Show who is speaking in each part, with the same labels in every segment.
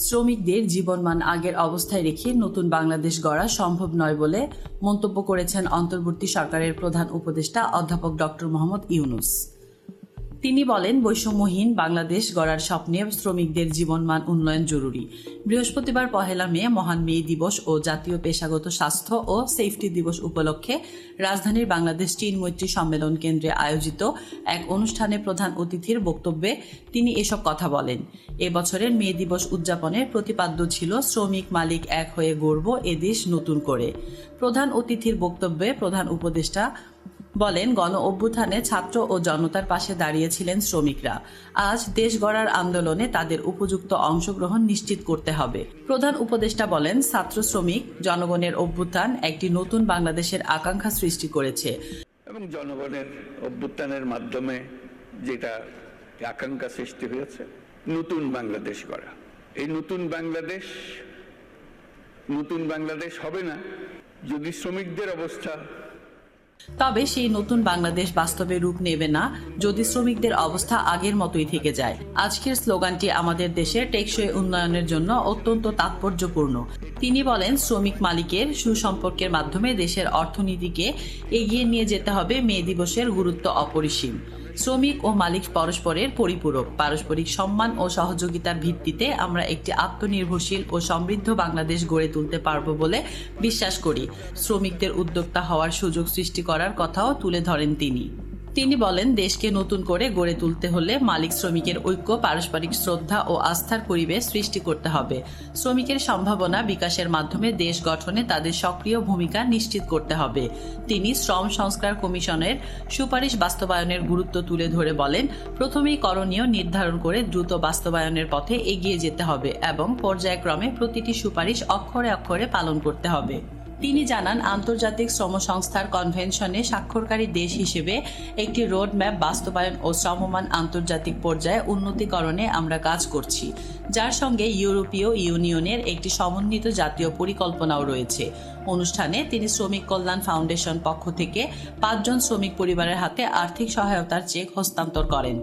Speaker 1: শ্রমিকদের জীবনমান আগের অবস্থায় রেখে নতুন বাংলাদেশ গড়া সম্ভব নয় বলে মন্তব্য করেছেন অন্তর্বর্তী সরকারের প্রধান উপদেষ্টা অধ্যাপক ডক্টর মোহাম্মদ ইউনুস। তিনি বলেন, বৈষম্যহীন বাংলাদেশ গড়ার স্বপ্নে শ্রমিকদের জীবনমান উন্নয়ন জরুরি। বৃহস্পতিবার পহেলা মে, মহান মে দিবস ও জাতীয় পেশাগত স্বাস্থ্য ও সেফটি দিবস উপলক্ষে রাজধানীর বাংলাদেশ চীন মৈত্রী সম্মেলন কেন্দ্রে আয়োজিত এক অনুষ্ঠানে প্রধান অতিথির বক্তব্যে তিনি এসব কথা বলেন। এবছরের মে দিবস উদযাপনের প্রতিপাদ্য ছিল, শ্রমিক মালিক এক হয়ে গড়ব এদেশ নতুন করে। প্রধান অতিথির বক্তব্যে প্রধান উপদেষ্টা বলেন, গণ অভ্যুত্থানে ছাত্র ও জনতার পাশে দাঁড়িয়েছিলেন শ্রমিকরা। আজ দেশ গড়ার আন্দোলনে তাদের উপযুক্ত অংশগ্রহণ নিশ্চিত করতে হবে। প্রধান উপদেষ্টা বলেন, ছাত্র শ্রমিক, জনগণের অভ্যুত্থান একটি নতুন বাংলাদেশের আকাঙ্ক্ষা সৃষ্টি করেছে।
Speaker 2: এবং জনগণের অভ্যুত্থানের মাধ্যমে যেটা আকাঙ্ক্ষা সৃষ্টি হয়েছে, নতুন বাংলাদেশ গড়া। এই নতুন বাংলাদেশ নতুন বাংলাদেশ হবে না। যদি শ্রমিকদের অবস্থা
Speaker 1: তবে সেই নতুন বাংলাদেশ বাস্তবে রূপ নেবে না, যদি শ্রমিকদের অবস্থা আগের মতোই থেকে যায়। আজকের স্লোগানটি আমাদের দেশের টেকসই উন্নয়নের জন্য অত্যন্ত তাৎপর্যপূর্ণ। তিনি বলেন, শ্রমিক মালিকের সুসম্পর্কের মাধ্যমে দেশের অর্থনীতিকে এগিয়ে নিয়ে যেতে হবে মে দিবসের গুরুত্ব অপরিসীম। শ্রমিক ও মালিক পরস্পরের পরিপূরক। পারস্পরিক সম্মান ও সহযোগিতার ভিত্তিতে আমরা একটি আত্মনির্ভরশীল ও সমৃদ্ধ বাংলাদেশ গড়ে তুলতে পারব বলে বিশ্বাস করি। শ্রমিকদের উদ্যোক্তা হওয়ার সুযোগ সৃষ্টি করার কথাও তুলে ধরেন তিনি। তিনি বলেন, দেশকে নতুন করে গড়ে তুলতে হলে মালিক শ্রমিকের ঐক্য, পারস্পরিক শ্রদ্ধা ও আস্থার পরিবেশ সৃষ্টি করতে হবে। শ্রমিকের সম্ভাবনা বিকাশের মাধ্যমে দেশ গঠনে তাদের সক্রিয় ভূমিকা নিশ্চিত করতে হবে। তিনি শ্রম সংস্কার কমিশনের সুপারিশ বাস্তবায়নের গুরুত্ব তুলে ধরে বলেন, প্রথমেই করণীয় নির্ধারণ করে দ্রুত বাস্তবায়নের পথে এগিয়ে যেতে হবে এবং পর্যায়ক্রমে প্রতিটি সুপারিশ অক্ষরে অক্ষরে পালন করতে হবে। তিনি জানান, আন্তর্জাতিক শ্রম সংস্থার কনভেনশনে স্বাক্ষরকারী দেশ হিসেবে একটি রোড ম্যাপ বাস্তবায়ন ও শ্রমমান আন্তর্জাতিক পর্যায়ে উন্নতিকরণে আমরা কাজ করছি। যার সঙ্গে ইউরোপীয় ইউনিয়নের একটি সমন্বিত জাতীয় পরিকল্পনাও রয়েছে। অনুষ্ঠানে তিনি শ্রমিক কল্যাণ ফাউন্ডেশন পক্ষ থেকে পাঁচজন শ্রমিক পরিবারের হাতে আর্থিক সহায়তার চেক হস্তান্তর করেন।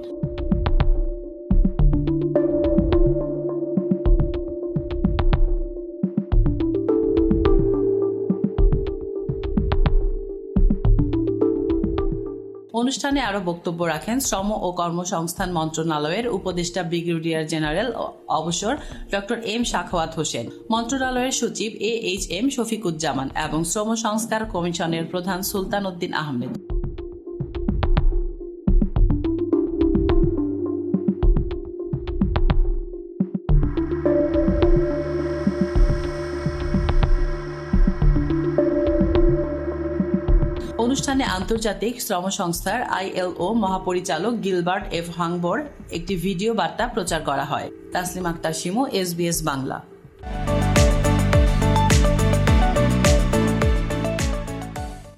Speaker 1: অনুষ্ঠানে আরও বক্তব্য রাখেন শ্রম ও কর্মসংস্থান মন্ত্রণালয়ের উপদেষ্টা ব্রিগেডিয়ার জেনারেল অবসর ডক্টর এম শাখাওয়াত হোসেন, মন্ত্রণালয়ের সচিব এ এইচ এম শফিকুজ্জামান এবং শ্রম সংস্কার কমিশনের প্রধান সুলতান উদ্দিন আহমেদ। অনুষ্ঠানে আন্তর্জাতিক শ্রম সংস্থার আইএলও মহাপরিচালক গিলবার্ট এফ হাংবর একটি ভিডিও বার্তা প্রচার করা হয়। তাসলিম আক্তার শিমু এসবিএস বাংলা।